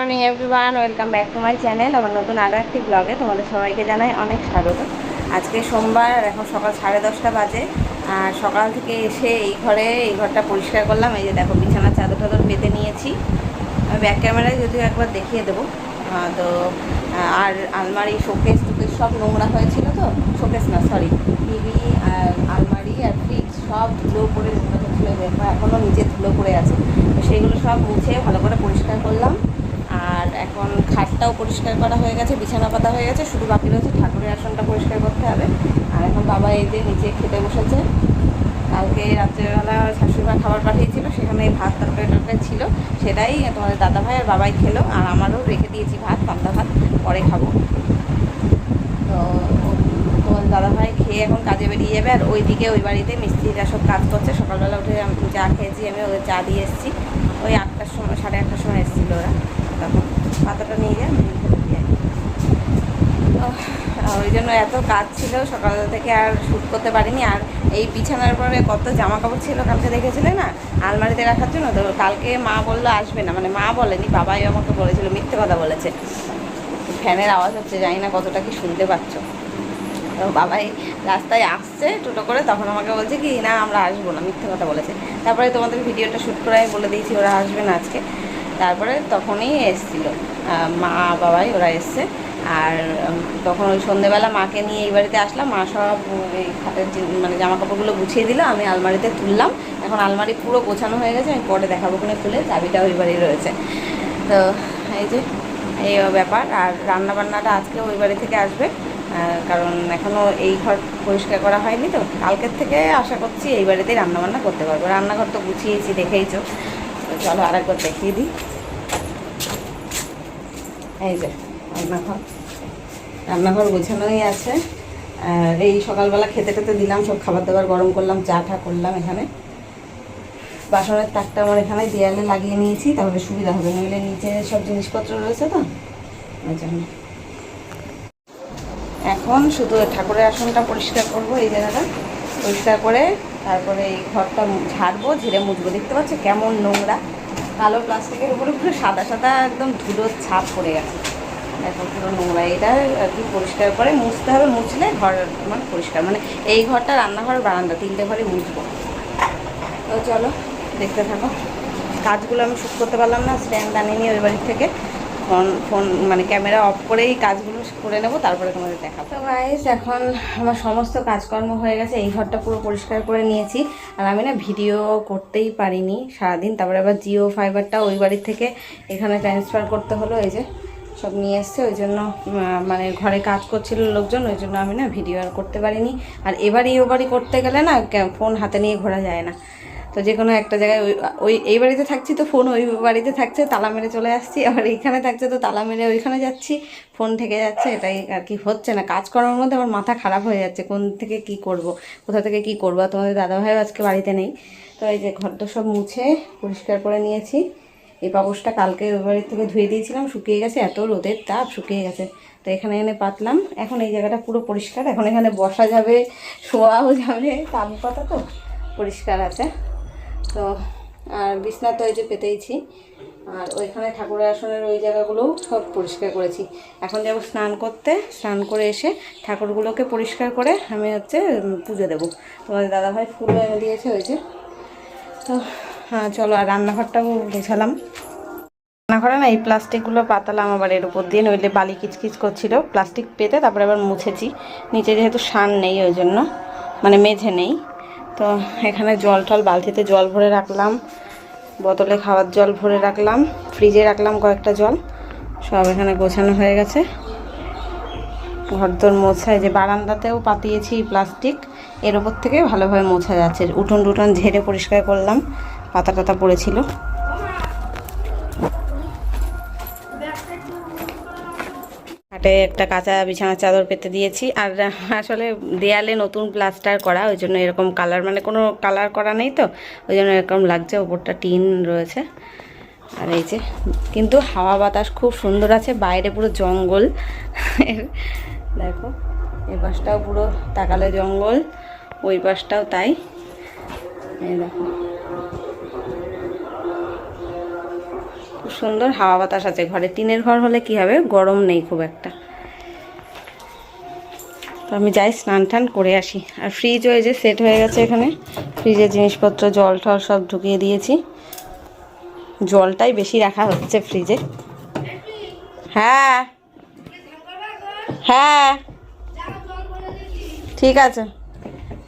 Morning everyone welcome back to my channel আমার নতুন আরও একটি ব্লগে তোমাদের সবাইকে জানাই অনেক স্বাগত। আজকে সোমবার, আর এখন সকাল সাড়ে দশটা বাজে। আর সকাল থেকে এসে এই ঘরে, এই ঘরটা পরিষ্কার করলাম। এই যে দেখো, বিছানার চাদর টাদর পেতে নিয়েছি ব্যাক ক্যামেরায় যদিও একবার দেখিয়ে দেবো। তো আর আলমারি শোকেস টুকেস সব নোংরা হয়েছিল তো? শোকেস না সরি টিভি আর আলমারি, আর ফ্রিজ সব ধুলো পড়ে নোংরা হচ্ছিল এখনও নিচে ধুলো পড়ে আছে। তো সেইগুলো সব মুছে ভালো করে পরিষ্কার করলাম। এখন খাটটাও পরিষ্কার করা হয়ে গেছে, বিছানা পাতা হয়ে গেছে, শুধু বাকি রয়েছে ঠাকুরের আসনটা পরিষ্কার করতে হবে। আর এখন বাবা এই যে নিচে খেতে বসেছে, কালকে রাত্রেবেলা শাশুড়িমা খাবার পাঠিয়েছিল, সেখানে ভাত তরকারি টরকারি ছিল, সেটাই তোমাদের দাদা ভাই আর বাবাই খেলো, আর আমারও রেখে দিয়েছি ভাত, পান্তা ভাত, পরে খাব। তো তোমার দাদা ভাই খেয়ে এখন কাজে বেরিয়ে যাবে, আর ওইদিকে ওই বাড়িতে মিস্ত্রিরা সব কাজ করছে, সকালবেলা উঠে আমি চা খেয়েছি, আমি ওদের চা দিয়ে এসেছি। ওই আটটার সময়, সাড়ে আটটার সময় এসেছিল ওরা। তখন পাতাটা নিয়ে যায়, আমি ওই জন্য এত কাজ ছিল সকাল থেকে আর শ্যুট করতে পারিনি। আর এই বিছানার পরে কত জামা কাপড় ছিল, কালকে দেখেছিলে না? আলমারিতে রাখার জন্য তো কালকে মা বলল আসবে না। মানে মা বলেনি, বাবাই আমাকে বলেছিল, মিথ্যে কথা বলেছে। ফ্যানের আওয়াজ হচ্ছে, জানি না কতটা কি শুনতে পাচ্ছ। তো বাবাই রাস্তায় আসছে টোটো করে, তখন আমাকে বলছে কি, না, আমরা আসব না। মিথ্যে কথা বলেছে। তারপরে তোমাদের ভিডিওটা শ্যুট করে বলে দিয়েছি, ওরা আসবে না আজকে। তারপরে তখনই এসছিল। মা বাবাই ওরা এসছে। আর তখন ওই সন্ধেবেলা মাকে নিয়ে এই বাড়িতে আসলাম। মা সব এই খাটের মানে জামা কাপড়গুলো গুছিয়ে দিল। আমি আলমারিতে তুললাম। এখন আলমারি পুরো গোছানো হয়ে গেছে। আমি পরে দেখাবো কোনে খুলে। চাবিটা ওই বাড়ি রয়েছে। তো, এই যে, এই ব্যাপার। আর রান্না বান্নাটা আজকে ওই বাড়ি থেকে আসবে। কারণ এখনও এই ঘর পরিষ্কার করা হয়নি তো। কালকের থেকে আশা করছি এই বাড়িতেই রান্নাবান্না করতে পারব। রান্নাঘর তো গুছিয়েছি, দেখেইছো। চলো আরেকবার দেখিয়ে দিই। এই যে, রান্নাঘর। রান্নাঘর গোছানোই আছে। আর এই সকালবেলা খেতে খেতে দিলাম, সব খাবার দাবার গরম করলাম, চা টা করলাম এখানে। বাসনের তাকটা আমার এখানে দেয়ালে লাগিয়ে নিয়েছি, তাহলে সুবিধা হবে। নইলে নিচে সব জিনিসপত্র রয়েছে তো? ওই জন্য। এখন শুধু ঠাকুরের আসনটা পরিষ্কার করব, এই জায়গাটা পরিষ্কার করে তারপরে এই ঘরটা ঝাড়বো, ঝেড়ে মুছবো। দেখতে পাচ্ছ কেমন নোংরা। কালো প্লাস্টিকের উপরে পুরো সাদা সাদা একদম ধুলো ছাপ পড়ে গেছে। এখন পুরো নোংরা। এটা আর কি পরিষ্কার করে মুছতে হবে, মুছলে ঘর মানে পরিষ্কার। মানে এই ঘরটা, রান্নাঘর, বারান্দা, তিনটে ঘরে মুছবো। তো চলো, দেখতে থাকো। কাজগুলো আমি শুট করতে পারলাম না, স্ট্যান্ড আনিনি ওই বাড়ির থেকে। ফোন ফোন মানে ক্যামেরা অফ করেই কাজগুলো করে নেব, তারপরে তোমাদের দেখাবো। তো গাইস এখন আমার সমস্ত কাজকর্ম হয়ে গেছে, এই ঘরটা পুরো পরিষ্কার করে নিয়েছি। আর আমি না ভিডিও করতেই পারিনি সারাদিন, তারপরে আবার জিও ফাইবারটা ওই বাড়ির থেকে এখানে ট্রান্সফার করতে হলো, এই যে সব নিয়ে এসছে, ওই জন্য মানে ঘরে কাজ করছিল লোকজন, ওই জন্য আমি না ভিডিও আর করতে পারিনি। আর এবারই ও বাড়ি করতে গেলে না ফোন হাতে নিয়ে ঘোরা যায় না। তো যে কোনো একটা জায়গায় ওই ওই, এই বাড়িতে থাকছি তো ফোন ওই বাড়িতে থাকছে, তালা মেরে চলে আসছি। আবার এইখানে থাকছে তো তালা মেরে ওইখানে যাচ্ছি। ফোন থেকে যাচ্ছে, এটাই আর কি হচ্ছে না। কাজ করার মধ্যে আমার মাথা খারাপ হয়ে যাচ্ছে, কোন থেকে কি করব, কোথা থেকে কি করব? তোমাদের দাদাভাইও আজকে বাড়িতে নেই। তো এই যে ঘরটা সব মুছে, পরিষ্কার করে নিয়েছি। এই পাপোশটা কালকে ওই বাড়ির থেকে ধুয়ে দিয়েছিলাম, শুকিয়ে গেছে, এত রোদের তাপ, শুকিয়ে গেছে। তো এখানে এনে পাতলাম। এখন এই জায়গাটা পুরো পরিষ্কার। এখন এখানে বসা যাবে, শোয়াও যাবে তাপ পাতা তো পরিষ্কার আছে। তো, আর বিছনা তো যে পেতেইছি। আর ওইখানে ঠাকুরের আসনের ওই জায়গাগুলোও সব পরিষ্কার করেছি। এখন যাব স্নান করতে। স্নান করে এসে ঠাকুরগুলোকে পরিষ্কার করে আমি হচ্ছে পুজো দেবো। তোমাদের দাদাভাই ফুল এনে দিয়েছে ওই যে। তো হ্যাঁ চলো, আর রান্নাঘরটাও গোছালাম। রান্নাঘরে না এই প্লাস্টিকগুলো পাতালাম আবার এর উপর দিয়ে, নইলে বালি কিচকিচ করছিল। প্লাস্টিক পেতে তারপরে আবার মুছেছি। নিচে যেহেতু সান নেই ওই জন্য মানে মেঝে নেই। তো এখানে জল টল বালতিতে জল ভরে রাখলাম, বোতলে খাওয়ার জল ভরে রাখলাম, ফ্রিজে রাখলাম কয়েকটা জল, সব এখানে গোছানো হয়ে গেছে। ঘরদোর মোছায় যে বারান্দাতেও পাতিয়েছি প্লাস্টিক, এর ওপর থেকে ভালোভাবে মোছা যাচ্ছে। উঠোন টুটন ঝেড়ে পরিষ্কার করলাম, পাতা টাতা পড়েছিল। হাটে একটা কাঁচা বিছানার চাদর পেতে দিয়েছি। আর আসলে দেয়ালে নতুন প্লাস্টার করা, ওই জন্য এরকম কালার মানে কোনো কালার করা নেই তো, ওই জন্য এরকম লাগছে, ওপরটা টিন রয়েছে। আর এই যে, কিন্তু হাওয়া বাতাস খুব সুন্দর আছে, বাইরে পুরো জঙ্গল। দেখো এই পাশটাও পুরো তাকালে জঙ্গল, ওই পাশটাও তাই। এই দেখো। খুব সুন্দর হাওয়া বাতাস আছে ঘরে। টিনের ঘর হলে কি হবে? গরম নেই খুব একটা। তো আমি যাই, স্নান টান করে আসি। আর ফ্রিজ হয়ে যে সেট হয়ে গেছে এখানে। ফ্রিজের জিনিসপত্র, জল টল সব ঢুকিয়ে দিয়েছি। জলটাই বেশি রাখা হচ্ছে ফ্রিজে হ্যাঁ। হ্যাঁ। ঠিক আছে।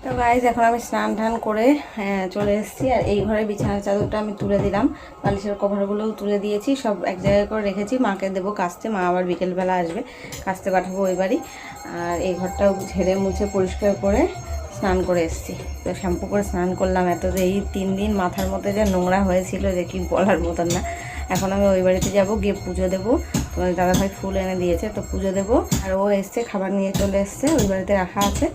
তো গাইজ এখন আমি স্নান টান করে হ্যাঁ, চলে এসেছি। আর এই ঘরে বিছানার চাদরটা আমি তুলে দিলাম। বালিশের কভারগুলোও তুলে দিয়েছি। সব এক জায়গায় করে রেখেছি। মাকে দেবো কাস্তে মা আবার বিকেলবেলা আসবে। কাস্তে পাঠাবো ওই বাড়ি। আর এই ঘরটাও ঝেড়ে মুছে পরিষ্কার করে স্নান করে এসেছি। তো শ্যাম্পু করে স্নান করলাম এত এই তিন দিন মাথার মধ্যে যে নোংরা হয়েছিল যে কি বলার মতন না। এখন আমি ওই বাড়িতে যাব গিয়ে পুজো দেবো। তোমার দাদাভাই ফুল এনে দিয়েছে, তো পুজো দেবো। আর ও এসছে, খাবার নিয়ে চলে এসছে, ওই বাড়িতে রাখা আছে।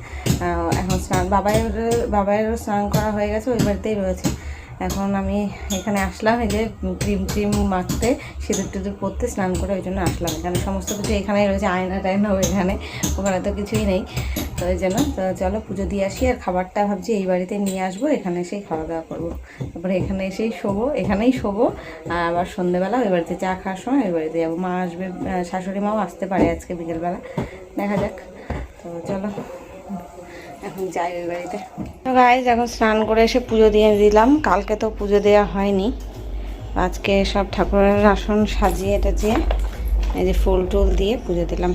এখন স্নান বাবাইয়ের বাবাইয়েরও স্নান করা হয়ে গেছে, ওই বাড়িতেই রয়েছে। এখন আমি এখানে আসলাম, এই যে ক্রিম ট্রিম মাখতে, সিঁদুর টিঁদুর পরতে স্নান করে ওই জন্য আসলাম। এখানে সমস্ত কিছু এখানেই রয়েছে আয়না টায়না এখানে, ওখানে তো কিছুই নেই। তো ওই জন্য তো চলো পুজো দিয়ে আসি আর খাবারটা ভাবছি এই বাড়িতে নিয়ে আসব, এখানে এসেই খাওয়া দাওয়া করব। তারপরে এখানে এসেই শোবো, এখানেই শোবো। আবার সন্ধ্যেবেলা ওই বাড়িতে চা খাওয়ার সময় ওই বাড়িতে যাব। মা আসবে শাশুড়ি মাও আসতে পারে আজকে বিকেলবেলা। দেখা যাক। তো চলো, এখন যাই ওই বাড়িতে। গাইজ এখন স্নান করে এসে পুজো দিয়ে দিলাম। কালকে তো পুজো দেওয়া হয়নি। আজকে সব ঠাকুরের আসন সাজিয়ে টাজিয়ে এই যে ফুল টুল দিয়ে পুজো দিলাম।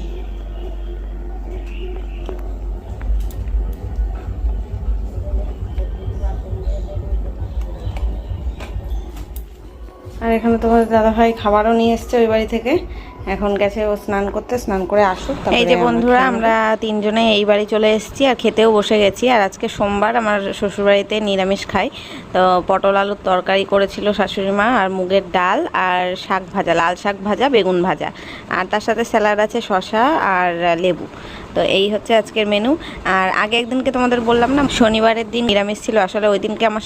আর এখানে তোমার দাদাভাই খাবারও নিয়ে এসছে ওই বাড়ি থেকে। এখন গেছে ও স্নান করতে স্নান করে আসুক এই যে বন্ধুরা আমরা তিনজনে এই বাড়ি চলে এসেছি আর খেতেও বসে গেছি। আর আজকে সোমবার আমার শ্বশুরবাড়িতে নিরামিষ খাই। তো পটল আলুর তরকারি করেছিল শাশুড়ি মা আর মুগের ডাল আর শাক ভাজা লাল শাক ভাজা বেগুন ভাজা। আর তার সাথে স্যালাড আছে শশা আর লেবু। তো এই হচ্ছে আজকের মেনু আর আগে একদিনকে তোমাদের বললাম না, শনিবারের দিন নিরামিষ ছিল, আসলে ওই দিনকে আমার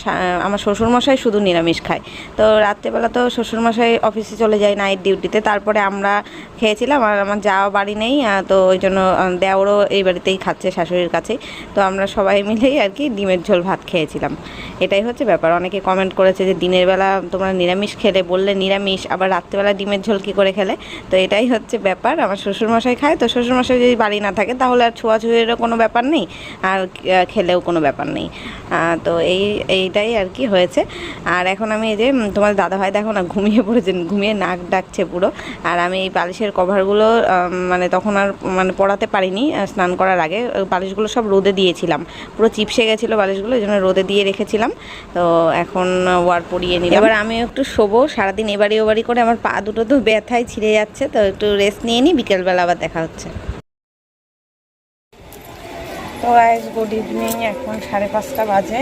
আমার শ্বশুরমশাই শুধু নিরামিষ খায়। তো রাত্রেবেলা তো শ্বশুরমশাই অফিসে চলে যায় নাইট ডিউটিতে তারপরে আমরা খেয়েছিলাম আর আমার যাওয়া বাড়ি নেই তো ওই জন্য দেওরও এই বাড়িতেই খাচ্ছে শাশুড়ির কাছেই তো আমরা সবাই মিলেই আর কি ডিমের ঝোল ভাত খেয়েছিলাম। এটাই হচ্ছে ব্যাপার। অনেকে কমেন্ট করেছে যে দিনের বেলা তোমরা নিরামিষ খেলে, বললে নিরামিষ, আবার রাত্রেবেলা ডিমের ঝোল কী করে খেলে? তো এটাই হচ্ছে ব্যাপার। আমার শ্বশুরমশাই খায়, তো শ্বশুরমশাই যদি বাড়ি না থাকে তাহলে আর ছোঁয়াছুঁয়েরও কোনো ব্যাপার নেই আর খেলেও কোনো ব্যাপার নেই। তো এই, এইটাই আর কি হয়েছে। আর এখন আমি এই যে তোমার দাদাভাই দেখো না, ঘুমিয়ে পড়েছে, ঘুমিয়ে নাক ডাকছে পুরো। আর আমি এই বালিশের কভারগুলো মানে তখন আর মানে পড়াতে পারিনি স্নান করার আগে। বালিশগুলো সব রোদে দিয়েছিলাম। পুরো চিপসে গেছিল বালিশগুলো এই জন্য রোদে দিয়ে রেখেছিলাম। তো এখন ওয়ার পরিয়ে নিলাম। এবার আমি একটু শোবো, সারাদিন এবাড়ি ওবাড়ি করে আমার পা দুটো তো ব্যথায় ছিঁড়ে যাচ্ছে, তো একটু রেস্ট নিয়ে নিই বিকেলবেলা আবার দেখা হচ্ছে। তো গুড ইভিনিং এখন সাড়ে পাঁচটা বাজে।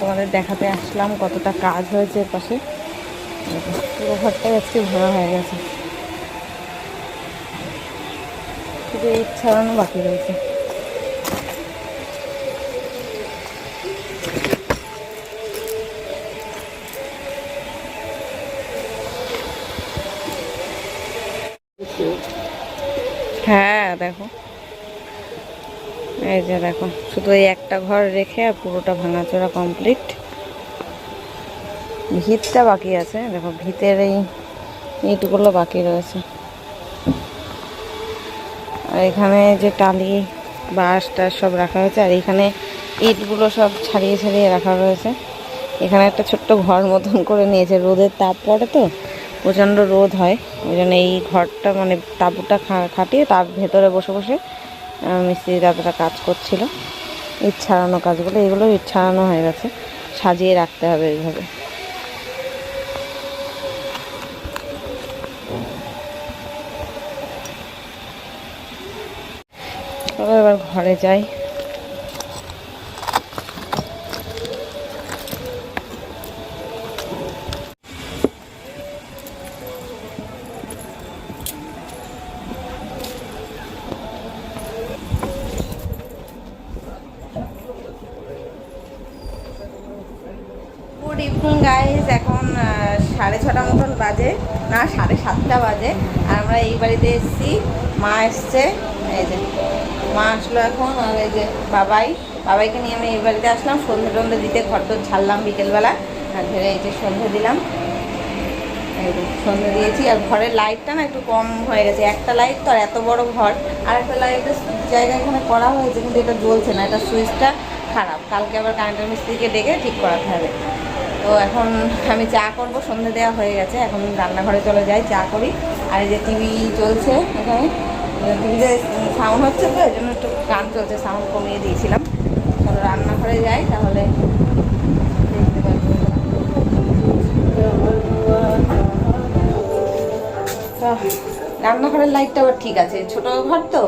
তোমাদের দেখাতে আসলাম কতটা কাজ হয়েছে পাশে। পুরো ঘরটাই আজকে ভরা হয়ে গেছে। শুধু ছাড়ানো বাকি রয়েছে। হ্যাঁ দেখো। এই যে দেখো, শুধু এই একটা ঘর রেখে আর পুরোটা ভাঙাচোরা কমপ্লিট ভিতটা বাকি আছে, দেখো ভিতের এই ইটগুলো বাকি রয়েছে। আর এখানে যে টালি, বাঁশ টাস সব রাখা হয়েছে, আর এখানে ইটগুলো সব ছাড়িয়ে ছাড়িয়ে রাখা রয়েছে। এখানে একটা ছোট্ট ঘর মতন করে নিয়েছে, রোদের তাপ পড়ে তো, প্রচণ্ড রোদ হয়। ওই জন্য এই ঘরটা মানে তাঁবুটা খাটিয়ে তার ভেতরে বসে বসে মিস্ত্রি দাদারা কাজ করছিল। ইট ছাড়ানো কাজগুলো, এগুলো ইট ছাড়ানো হয়ে গেছে। সাজিয়ে রাখতে হবে এইভাবে। এবার ঘরে যাই। সাড়ে ছটা মতন বাজে, না, সাড়ে সাতটা বাজে। আর আমরা এই বাড়িতে এসেছি। মা এসছে। এই যে, মা আসলো এখন। আর এই যে বাবাই, বাবাইকে নিয়ে আমি এই বাড়িতে আসলাম। সন্ধে টন্ধে দিতে ঘর তো ছাড়লাম বিকেলবেলা। আর ধরে এই যে সন্ধে দিলাম। এই সন্ধে দিয়েছি। আর ঘরের লাইটটা না একটু কম হয়ে গেছে। একটা লাইট তো আর এত বড় ঘর। আর একটা লাইটের জায়গা এখানে করা হয়েছে, কিন্তু এটা জ্বলছে না। এটা সুইচটা খারাপ। কালকে আবার কারেন্টের মিস্ত্রিকে ডেকে ঠিক করাতে হবে। তো এখন আমি চা করব, সন্ধে দেওয়া হয়ে গেছে, এখন রান্নাঘরে চলে যাই, চা করি। আর এই যে টিভি চলছে এখানে টিভিতে সাউন্ড হচ্ছে তো, এই জন্য একটু গান চলছে সাউন্ড কমিয়ে দিয়েছিলাম। চলো রান্নাঘরে যাই, তাহলে রান্নাঘরের লাইটটা আবার ঠিক আছে, ছোট ঘর তো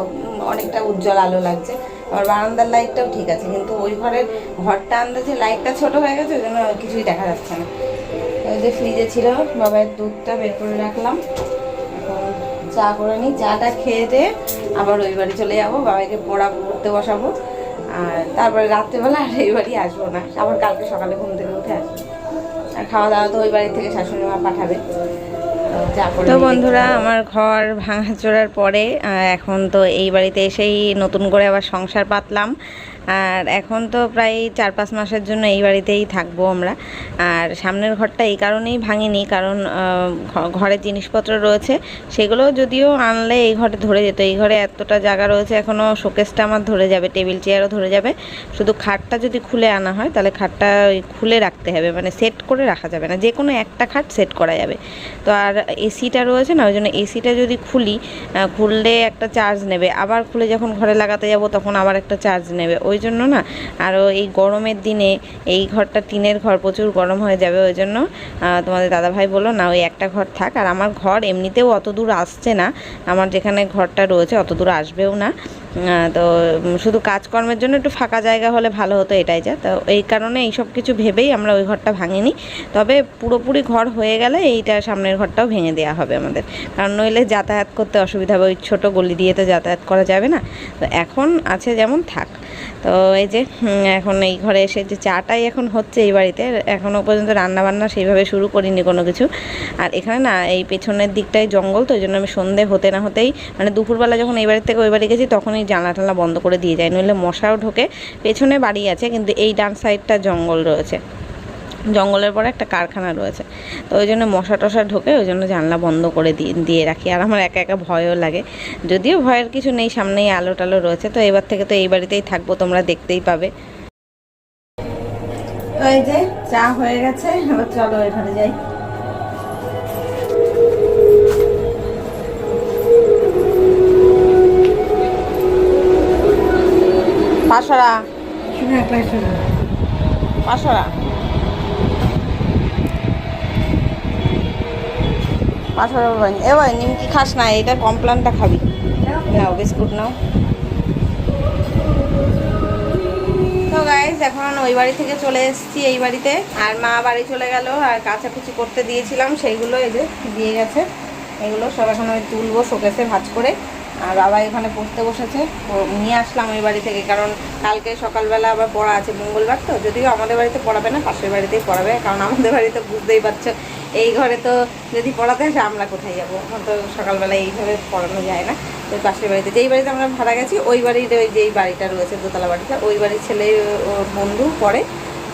অনেকটা উজ্জ্বল আলো লাগছে। আবার বারান্দার লাইটটাও ঠিক আছে, কিন্তু ওই ঘরের ঘরটা আন্দাজে লাইটটা ছোট হয়ে গেছে, ওই জন্য কিছুই দেখা যাচ্ছে না। ওই যে ফ্রিজে ছিল বাবার দুধটা বের করে রাখলাম। চা করে নিই, চাটা খেয়ে দিয়ে আবার ওই বাড়ি চলে যাব, বাবাকে পড়া পড়তে বসাবো। আর তারপরে রাত্রেবেলা আর এই বাড়ি আসব না, আবার কালকে সকালে ঘুম থেকে উঠে আসব। আর খাওয়া দাওয়া তো ওই বাড়ি থেকে শাশুড়ি মা পাঠাবে। তো। বন্ধুরা আমার ঘর ভাঙাচোরার পরে এখন তো এই বাড়িতে এসেই নতুন করে আবার সংসার পাতলাম আর এখন তো প্রায় চার পাঁচ মাসের জন্য এই বাড়িতেই থাকব আমরা। আর সামনের ঘরটা এই কারণেই ভাঙিনি, কারণ ঘরে জিনিসপত্র রয়েছে। সেগুলো যদিও আনলে এই ঘরে ধরে যেত। এই ঘরে এতটা জায়গা রয়েছে এখনও শোকেসটা আমার ধরে যাবে, টেবিল চেয়ারও ধরে যাবে। শুধু খাটটা যদি খুলে আনা হয়, তাহলে খাটটা খুলে রাখতে হবে মানে সেট করে রাখা যাবে না। যে কোনো একটা খাট সেট করা যাবে। তো আর এসিটা রয়েছে না, ওই জন্য এসিটা যদি খুলি খুললে একটা চার্জ নেবে। আবার খুলে যখন ঘরে লাগাতে যাব, তখন আবার একটা চার্জ নেবে। ওই জন্য না আরও এই গরমের দিনে এই ঘরটা টিনের ঘর প্রচুর গরম হয়ে যাবে ওই জন্য তোমাদের দাদাভাই বলল, না, ওই একটা ঘর থাক। আর আমার ঘর এমনিতেও অত দূর আসছে না। আমার যেখানে ঘরটা রয়েছে অত দূর আসবেও না। তো শুধু কাজকর্মের জন্য একটু ফাঁকা জায়গা হলে ভালো হতো এটাই যা। তো এই কারণে এই সব কিছু ভেবেই আমরা ওই ঘরটা ভাঙিনি। তবে পুরোপুরি ঘর হয়ে গেলে এইটা সামনের ঘরটাও ভেঙে দেওয়া হবে আমাদের। কারণ নইলে যাতায়াত করতে অসুবিধা হবে, ওই ছোটো গলি দিয়ে তো যাতায়াত করা যাবে না। তো এখন আছে যেমন থাক। তো এই যে এখন এই ঘরে এসে যে চাটাই এখন হচ্ছে এই বাড়িতে এখনও পর্যন্ত রান্না বান্না সেইভাবে শুরু করিনি কোনো কিছু। আর এখানে না, এই পেছনের দিকটাই জঙ্গল, তো ওই জন্য আমি সন্ধে হতে না হতেই মানে দুপুরবেলা যখন এই বাড়ি থেকে ওই বাড়ি গেছি, তখনই জানলা টানলা বন্ধ করে দিয়ে যায় নইলে মশাও ঢোকে। পেছনে বাড়ি আছে, কিন্তু এই ডান সাইডটা জঙ্গল রয়েছে। জঙ্গলের পরে একটা কারখানা রয়েছে। তো ওই জন্য মশা টশা ঢোকে, ওই জন্য জানলা বন্ধ করে দিয়ে রাখি। আর আমার একা একা ভয়ও লাগে। যদিও ভয়ের কিছু নেই, সামনেই আলো টালো রয়েছে। তো এবার থেকে তো এই বাড়িতেই থাকব, তোমরা দেখতেই পাবে। তো এই যে, চা হয়ে গেছে, এবার চলো এখানে যাই। পাঁচশোরা? পাঁচশোরা। পাঁচশোরা? এবার নিমকি খাস না এটা কমপ্লানটা খাবি। নাও বিস্কুট নাও। তো গাইজ এখন ওই বাড়ি থেকে চলে এসেছি এই বাড়িতে। আর মা বাড়ি চলে গেল আর কাচাকুচি করতে দিয়েছিলাম সেইগুলো এই যে দিয়ে গেছে। এগুলো সব এখন ওই তুলবো শোকেসে ভাজ করে। আর বাবা এখানে পড়তে বসেছে। নিয়ে আসলাম ওই বাড়ি থেকে, কারণ কালকে সকালবেলা আবার পড়া আছে মঙ্গলবার তো, যদিও আমাদের বাড়িতে পড়াবে না, পাশের বাড়িতেই পড়াবে, কারণ আমাদের বাড়িতে বুঝতেই পারছ, এই ঘরে তো যদি পড়াতে আসে আমরা কোথায় যাব? এখন তো সকালবেলা এইভাবে পড়ানো যায় না। ওই পাশের বাড়িতে, যেই বাড়িতে আমরা ভাড়া গেছি, ওই বাড়ির ওই যেই বাড়িটা রয়েছে, দোতলা বাড়িটা, ওই বাড়ির ছেলে বন্ধু পড়ে,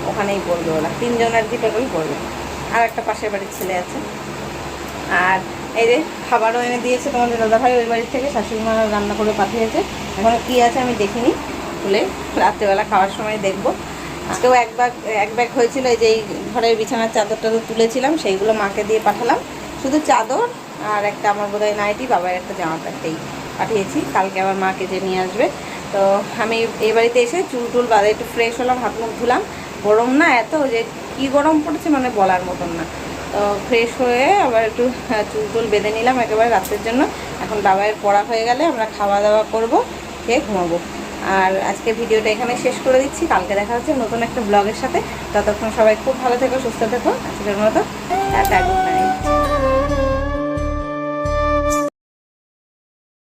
ওখানেই পড়বে ওরা। তিনজন আর কি টোটাল পড়বে। আর একটা পাশের বাড়ির ছেলে আছে। আর এই যে খাবারও এনে দিয়েছে তোমাদের দাদাভাই ওই বাড়ির থেকে শাশুড়ি মা রান্না করে পাঠিয়েছে। এখন কী আছে আমি দেখিনি, খুলে রাত্রেবেলা খাওয়ার সময় দেখব। আজকেও এক ব্যাগ এক ব্যাগ হয়েছিল, এই যে এই ঘরের বিছানার চাদর টাদর তুলেছিলাম, সেইগুলো মাকে দিয়ে পাঠালাম। শুধু চাদর আর একটা আমার বোধহয় নাইটি, বাবার একটা জামা প্যান্টই পাঠিয়েছি। কালকে আবার মাকে যে নিয়ে আসবে। তো আমি এই বাড়িতে এসে চুল টুল বাদে একটু ফ্রেশ হলাম, হাত মুখ ধুলাম। গরম না এত যে কি গরম পড়েছে মানে বলার মতন না। তো ফ্রেশ হয়ে আবার একটু আহ, চুল টুল বেঁধে নিলাম একেবারে রাতের জন্য। এখন বাবায়ের পড়া হয়ে গেলে আমরা খাওয়া দাওয়া করব খেয়ে ঘুমাবো। আর আজকে ভিডিওটা এখানে শেষ করে দিচ্ছি। কালকে দেখা হচ্ছে নতুন একটা ব্লগের সাথে। ততক্ষণ সবাই খুব ভালো থেকো সুস্থ থেকো। আজকের মতো গুড